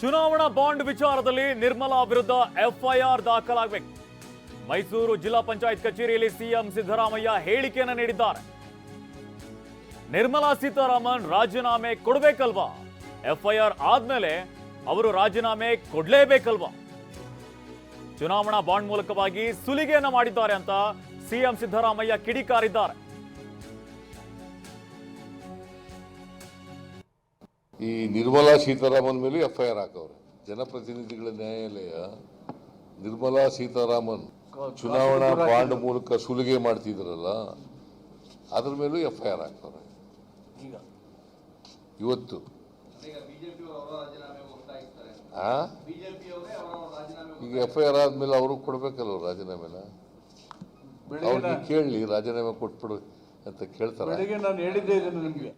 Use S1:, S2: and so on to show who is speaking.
S1: ಚುನಾವಣಾ ಬಾಂಡ್ ವಿಚಾರದಲ್ಲಿ ನಿರ್ಮಲಾ ವಿರುದ್ಧ ಎಫ್ಐಆರ್ ದಾಖಲಾಗಬೇಕು. ಮೈಸೂರು ಜಿಲ್ಲಾ ಪಂಚಾಯತ್ ಕಚೇರಿಯಲ್ಲಿ ಸಿಎಂ ಸಿದ್ದರಾಮಯ್ಯ ಹೇಳಿಕೆಯನ್ನು ನೀಡಿದ್ದಾರೆ. ನಿರ್ಮಲಾ ಸೀತಾರಾಮನ್ ರಾಜೀನಾಮೆ ಕೊಡಬೇಕಲ್ವಾ? ಎಫ್ಐಆರ್ ಆದ್ಮೇಲೆ ಅವರು ರಾಜೀನಾಮೆ ಕೊಡ್ಲೇಬೇಕಲ್ವಾ? ಚುನಾವಣಾ ಬಾಂಡ್ ಮೂಲಕವಾಗಿ ಸುಲಿಗೆಯನ್ನ ಮಾಡಿದ್ದಾರೆ ಅಂತ ಸಿಎಂ ಸಿದ್ದರಾಮಯ್ಯ ಕಿಡಿಕಾರಿದ್ದಾರೆ.
S2: ಈ ನಿರ್ಮಲಾ ಸೀತಾರಾಮನ್ ಮೇಲೆ ಎಫ್ ಐ ಆರ್ ಹಾಕವ್ರೆ. ಜನಪ್ರತಿನಿಧಿಗಳ ನ್ಯಾಯಾಲಯ ನಿರ್ಮಲಾ ಸೀತಾರಾಮನ್ ಚುನಾವಣಾ ಬಾಂಡ್ ಮೂಲಕ ಸುಲಿಗೆ ಮಾಡ್ತಿದ್ರಲ್ಲ ಅದ್ರ ಮೇಲೂ ಎಫ್ ಐ ಆರ್ ಹಾಕವ್ರೆ ಇವತ್ತು ಆ? ಈಗ ಎಫ್ ಐ ಆರ್ ಆದ್ಮೇಲೆ ಅವರು ಕೊಡ್ಬೇಕಲ್ಲ ರಾಜೀನಾಮೆನ? ಅವ್ರಿಗೆ ಕೇಳಲಿ ರಾಜೀನಾಮೆ ಕೊಟ್ಬಿಡು ಅಂತ ಕೇಳ್ತಾರೆ?
S3: ನಾನು ಹೇಳಿದ್ದೆ ಇದನ್ನು ನಿಮಗೆ.